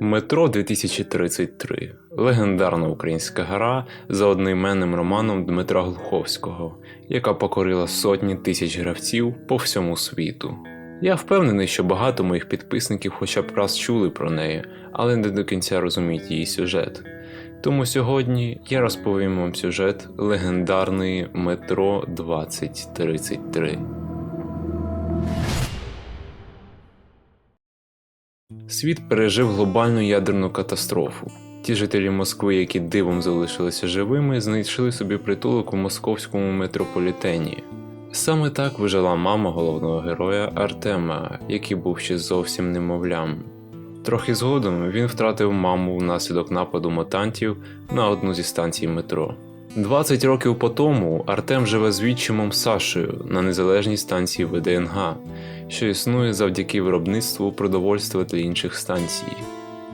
Метро 2033 легендарна українська гра за одноіменним романом Дмитра Глуховського, яка покорила сотні тисяч гравців по всьому світу. Я впевнений, що багато моїх підписників хоча б раз чули про неї, але не до кінця розуміють її сюжет. Тому сьогодні я розповім вам сюжет легендарної Метро 2033. Світ пережив глобальну ядерну катастрофу. Ті жителі Москви, які дивом залишилися живими, знайшли собі притулок у московському метрополітені. Саме так вижила мама головного героя Артема, який був ще зовсім немовлям. Трохи згодом він втратив маму внаслідок нападу мутантів на одну зі станцій метро. 20 років по тому Артем живе з відчимом Сашею на незалежній станції ВДНГ, що існує завдяки виробництву продовольства та інших станцій.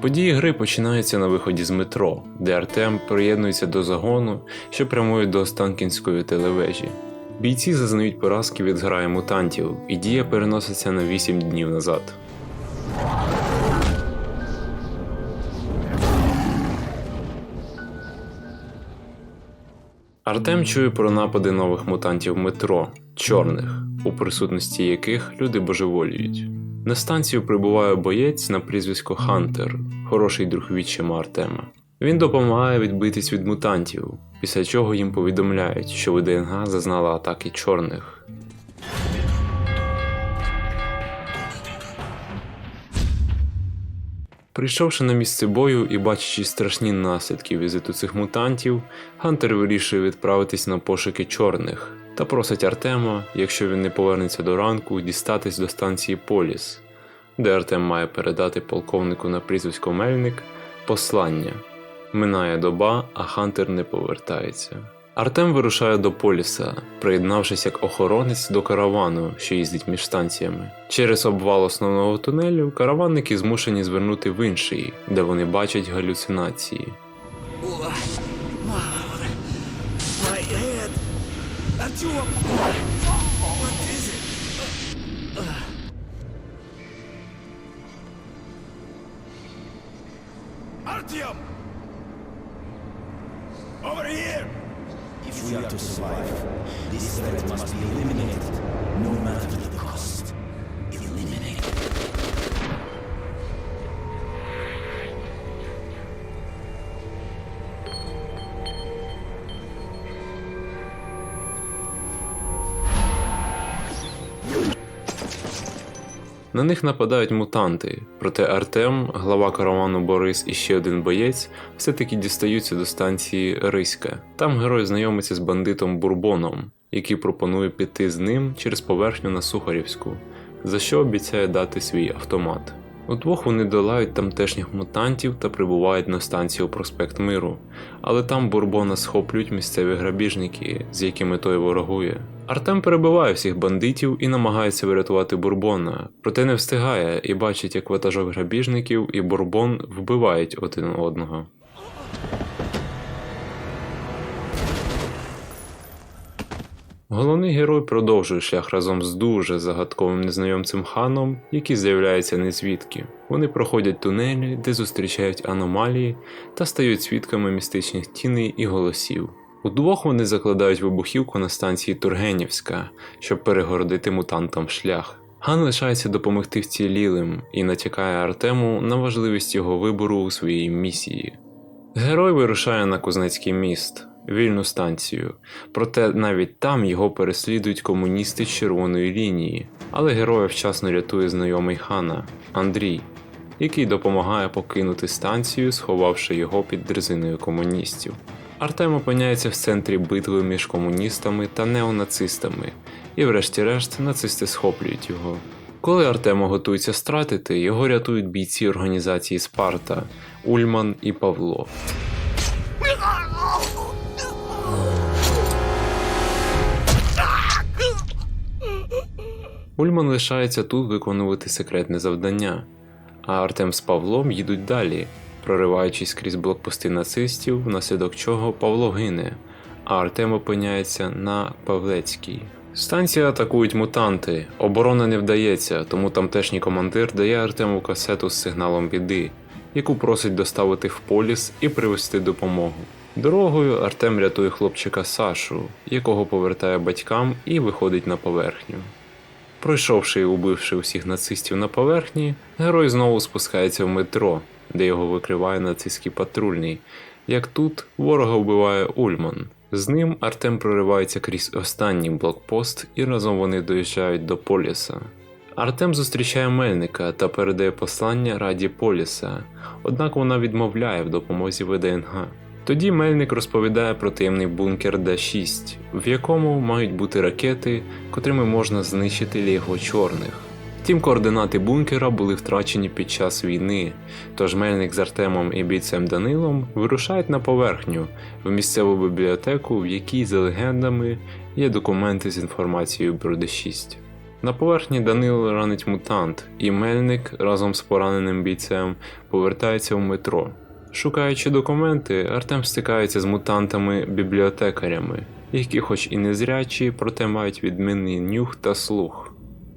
Події гри починаються на виході з метро, де Артем приєднується до загону, що прямує до Останкінської телевежі. Бійці зазнають поразки від зграї мутантів, і дія переноситься на 8 днів назад. Артем чує про напади нових мутантів метро, чорних, у присутності яких люди божеволіють. На станцію прибуває боєць на прізвисько Хантер, хороший друг відчима Артема. Він допомагає відбитись від мутантів, після чого їм повідомляють, що ВДНГ зазнала атаки чорних. Прийшовши на місце бою і бачачи страшні наслідки візиту цих мутантів, Хантер вирішує відправитись на пошуки чорних та просить Артема, якщо він не повернеться до ранку, дістатись до станції Поліс, де Артем має передати полковнику на прізвисько Мельник послання. Минає доба, а Хантер не повертається. Артем вирушає до Поліса, приєднавшись як охоронець до каравану, що їздить між станціями. Через обвал основного тунелю караванники змушені звернути в інший, де вони бачать галюцинації. Артем! We are to survive, this threat must be eliminated, no matter the На них нападають мутанти, проте Артем, глава каравану Борис і ще один боєць все-таки дістаються до станції Риська. Там герой знайомиться з бандитом Бурбоном, який пропонує піти з ним через поверхню на Сухарівську, за що обіцяє дати свій автомат. Удвох вони долають тамтешніх мутантів та прибувають на станцію Проспект Миру, але там Бурбона схоплюють місцеві грабіжники, з якими той ворогує. Артем перебиває всіх бандитів і намагається врятувати Бурбона, проте не встигає і бачить, як ватажок грабіжників і Бурбон вбивають один одного. Головний герой продовжує шлях разом з дуже загадковим незнайомцем ханом, який з'являється незвідки. Вони проходять тунелі, де зустрічають аномалії та стають свідками містичних тіней і голосів. Удвох вони закладають вибухівку на станції Тургенівська, щоб перегородити мутантам шлях. Ган лишається допомогти вцілілим і натякає Артему на важливість його вибору у своїй місії. Герой вирушає на Кузнецький міст, вільну станцію, проте навіть там його переслідують комуністи червоної лінії, але героя вчасно рятує знайомий хана Андрій, який допомагає покинути станцію, сховавши його під дрезиною комуністів. Артем опиняється в центрі битви між комуністами та неонацистами, і врешті-решт нацисти схоплюють його. Коли Артема готується стратити, його рятують бійці організації Спарта Ульман і Павло. Ульман лишається тут виконувати секретне завдання, а Артем з Павлом їдуть далі, прориваючись крізь блокпости нацистів, внаслідок чого Павло гине, а Артем опиняється на Павлецькій. Станцію атакують мутанти, оборона не вдається, тому тамтешній командир дає Артему касету з сигналом біди, яку просить доставити в поліс і привезти допомогу. Дорогою Артем рятує хлопчика Сашу, якого повертає батькам і виходить на поверхню. Пройшовши і убивши усіх нацистів на поверхні, герой знову спускається в метро, де його викриває нацистський патрульний. Як тут ворога вбиває Ульман. З ним Артем проривається крізь останній блокпост і разом вони доїжджають до Поліса. Артем зустрічає Мельника та передає послання Раді Поліса, однак вона відмовляє в допомозі ВДНГ. Тоді Мельник розповідає про таємний бункер Д6, в якому мають бути ракети, котрими можна знищити Лего Чорних. Втім, координати бункера були втрачені під час війни, тож Мельник з Артемом і бійцем Данилом вирушають на поверхню в місцеву бібліотеку, в якій за легендами є документи з інформацією про Д6. На поверхні Данил ранить мутант, і Мельник разом з пораненим бійцем повертається в метро. Шукаючи документи, Артем стикається з мутантами-бібліотекарями, які, хоч і незрячі, проте мають відмінний нюх та слух.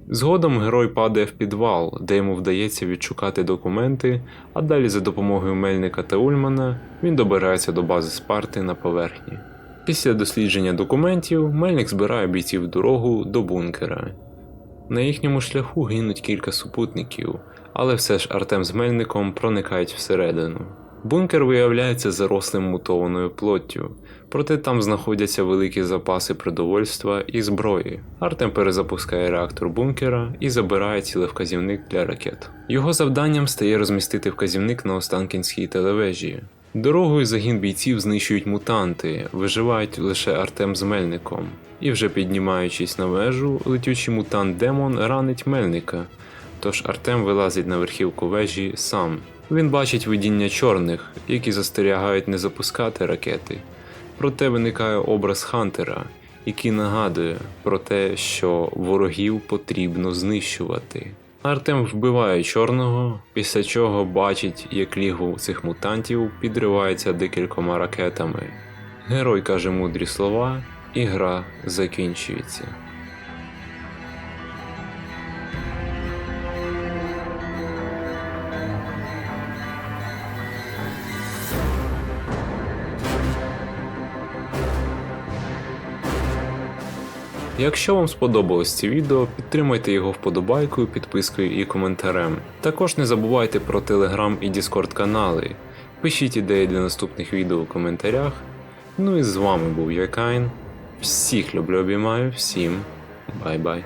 Згодом герой падає в підвал, де йому вдається відшукати документи, а далі за допомогою Мельника та Ульмана він добирається до бази Спарти на поверхні. Після дослідження документів Мельник збирає бійців дорогу до бункера. На їхньому шляху гинуть кілька супутників, але все ж Артем з Мельником проникають всередину. Бункер виявляється зарослим мутованою плоттю, проте там знаходяться великі запаси продовольства і зброї. Артем перезапускає реактор бункера і забирає цілевказівник для ракет. Його завданням стає розмістити вказівник на Останкінській телевежі. Дорогою загін бійців знищують мутанти, виживають лише Артем з Мельником. І вже піднімаючись на вежу, летючий мутант Демон ранить Мельника. Тож Артем вилазить на верхівку вежі сам. Він бачить видіння чорних, які застерігають не запускати ракети. Проте виникає образ Хантера, який нагадує про те, що ворогів потрібно знищувати. Артем вбиває чорного, після чого бачить, як лігво цих мутантів підривається декількома ракетами. Герой каже мудрі слова, і гра закінчується. Якщо вам сподобалось це відео, підтримайте його вподобайкою, підпискою і коментарем. Також не забувайте про телеграм і Діскорд канали. Пишіть ідеї для наступних відео у коментарях. Ну і з вами був Якайн. Всіх люблю обіймаю, всім бай-бай.